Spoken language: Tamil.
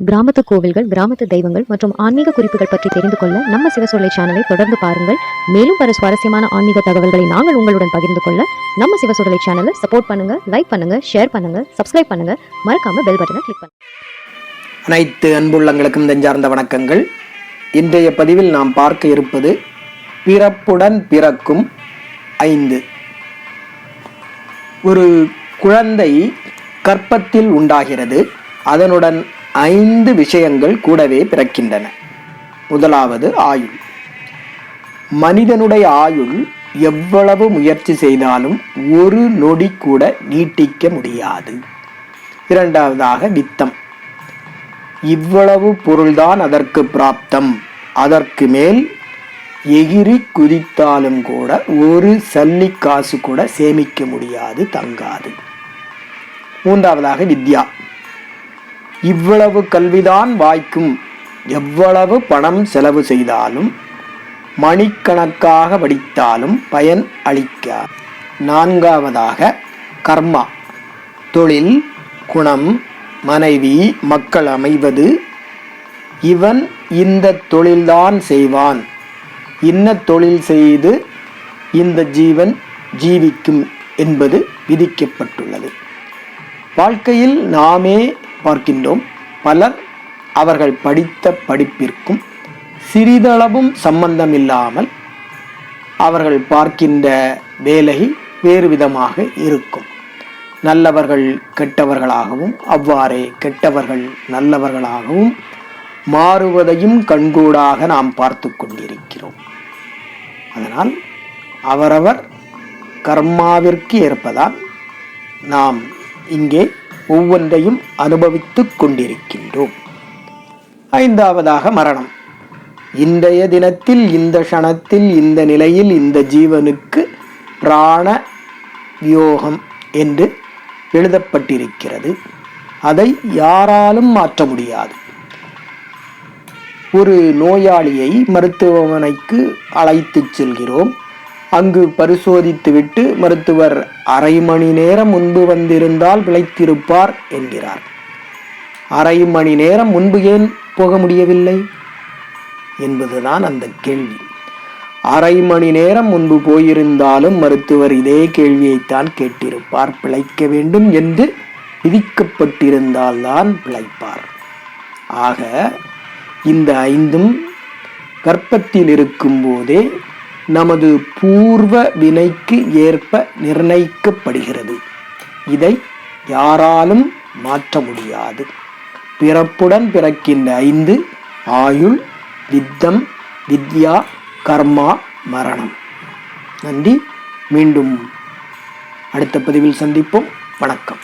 கிராமத்து கோவில்கள் கிராமத்து தெய்வங்கள் மற்றும் ஆன்மீக குறிப்புகள் பற்றி தெரிந்து கொள்ள நம்ம சிவசொல்லை சேனலை தொடர்ந்து பாருங்கள். மேலும் பல சுவாரஸ்யமான ஆன்மீக தகவல்களை நாங்கள் உங்களுடன் பகிர்ந்து கொள்ள நம்ம சிவசொல்லை சேனலை சப்போர்ட் பண்ணுங்க லைக் பண்ணுங்க ஷேர் பண்ணுங்க சப்ஸ்கிரைப் பண்ணுங்க. மறக்காம பெல் பட்டனை கிளிக் பண்ணுங்க. அனைத்து அன்புள்ளங்களுக்கும் நெஞ்சார்ந்த வணக்கங்கள். இன்றைய பதிவில் நாம் பார்க்க இருப்பது பிறப்புடன் பிறக்கும் ஐந்து. ஒரு குழந்தை கற்பத்தில் உண்டாகிறது. அதனுடன் ஐந்து விஷயங்கள் கூடவே பிறக்கின்றன. முதலாவது ஆயுள். மனிதனுடைய ஆயுள் எவ்வளவு முயற்சி செய்தாலும் ஒரு நொடி கூட நீட்டிக்க முடியாது. இரண்டாவதாக வித்தம். இவ்வளவு பொருள்தான் அதற்கு பிராப்தம். அதற்கு மேல் எகிரி குதித்தாலும் கூட ஒரு சல்லி காசு கூட சேமிக்க முடியாது தங்காது. மூன்றாவதாக வித்யா. இவ்வளவு கல்விதான் வாய்க்கும். எவ்வளவு பணம் செலவு செய்தாலும் மணிக்கணக்காக படித்தாலும் பயன் அளிக்க நான்காவதாக கர்மா. தொழில் குணம் மனைவி மக்கள் அமைவது. இவன் இந்த தொழில்தான் செய்வான். இன்ன தொழில் செய்து இந்த ஜீவன் ஜீவிக்கும் என்பது விதிக்கப்பட்டுள்ளது. வாழ்க்கையில் நாமே பார்க்கின்றோம். பலர் அவர்கள் படித்த படிப்பிற்கும் சிறிதளவும் சம்பந்தம் இல்லாமல் அவர்கள் பார்க்கின்ற வேலை வேறு விதமாக இருக்கும். நல்லவர்கள் கெட்டவர்களாகவும் அவ்வாறே கெட்டவர்கள் நல்லவர்களாகவும் மாறுவதையும் கண்கூடாக நாம் பார்த்து கொண்டிருக்கிறோம். அதனால் அவரவர் கர்மாவிற்கு ஏற்பதால் நாம் இங்கே ஒவ்வொன்றையும் அனுபவித்துக் கொண்டிருக்கின்றோம். ஐந்தாவதாக மரணம். இன்றைய தினத்தில் இந்த க்ஷணத்தில் இந்த நிலையில் இந்த ஜீவனுக்கு பிராண வியோகம் என்று எழுதப்பட்டிருக்கிறது. அதை யாராலும் மாற்ற முடியாது. ஒரு நோயாளியை மருத்துவமனைக்கு அழைத்துச் செல்கிறோம். அங்கு பரிசோதித்துவிட்டு மருத்துவர் அரை மணி நேரம் முன்பு வந்திருந்தால் பிழைத்திருப்பார் என்கிறார். அரை மணி நேரம் முன்பு ஏன் போக முடியவில்லை? என்பதுதான் அந்த கேள்வி. அரை மணி நேரம் முன்பு போயிருந்தாலும் மருத்துவர் இதே கேள்வியைத்தான் கேட்டிருப்பார். பிழைக்க வேண்டும் என்று விதிக்கப்பட்டிருந்தால்தான் பிழைப்பார். ஆக இந்த ஐந்தும் கர்ப்பத்தில் இருக்கும்போதே நமது பூர்வ வினைக்கு ஏற்ப நிர்ணயிக்கப்படுகிறது. இதை யாராலும் மாற்ற முடியாது. பிறப்புடன் பிறக்கின்ற ஐந்து ஆயுள் வித்தம் வித்யா கர்மா மரணம். நன்றி. மீண்டும் அடுத்த பதிவில் சந்திப்போம். வணக்கம்.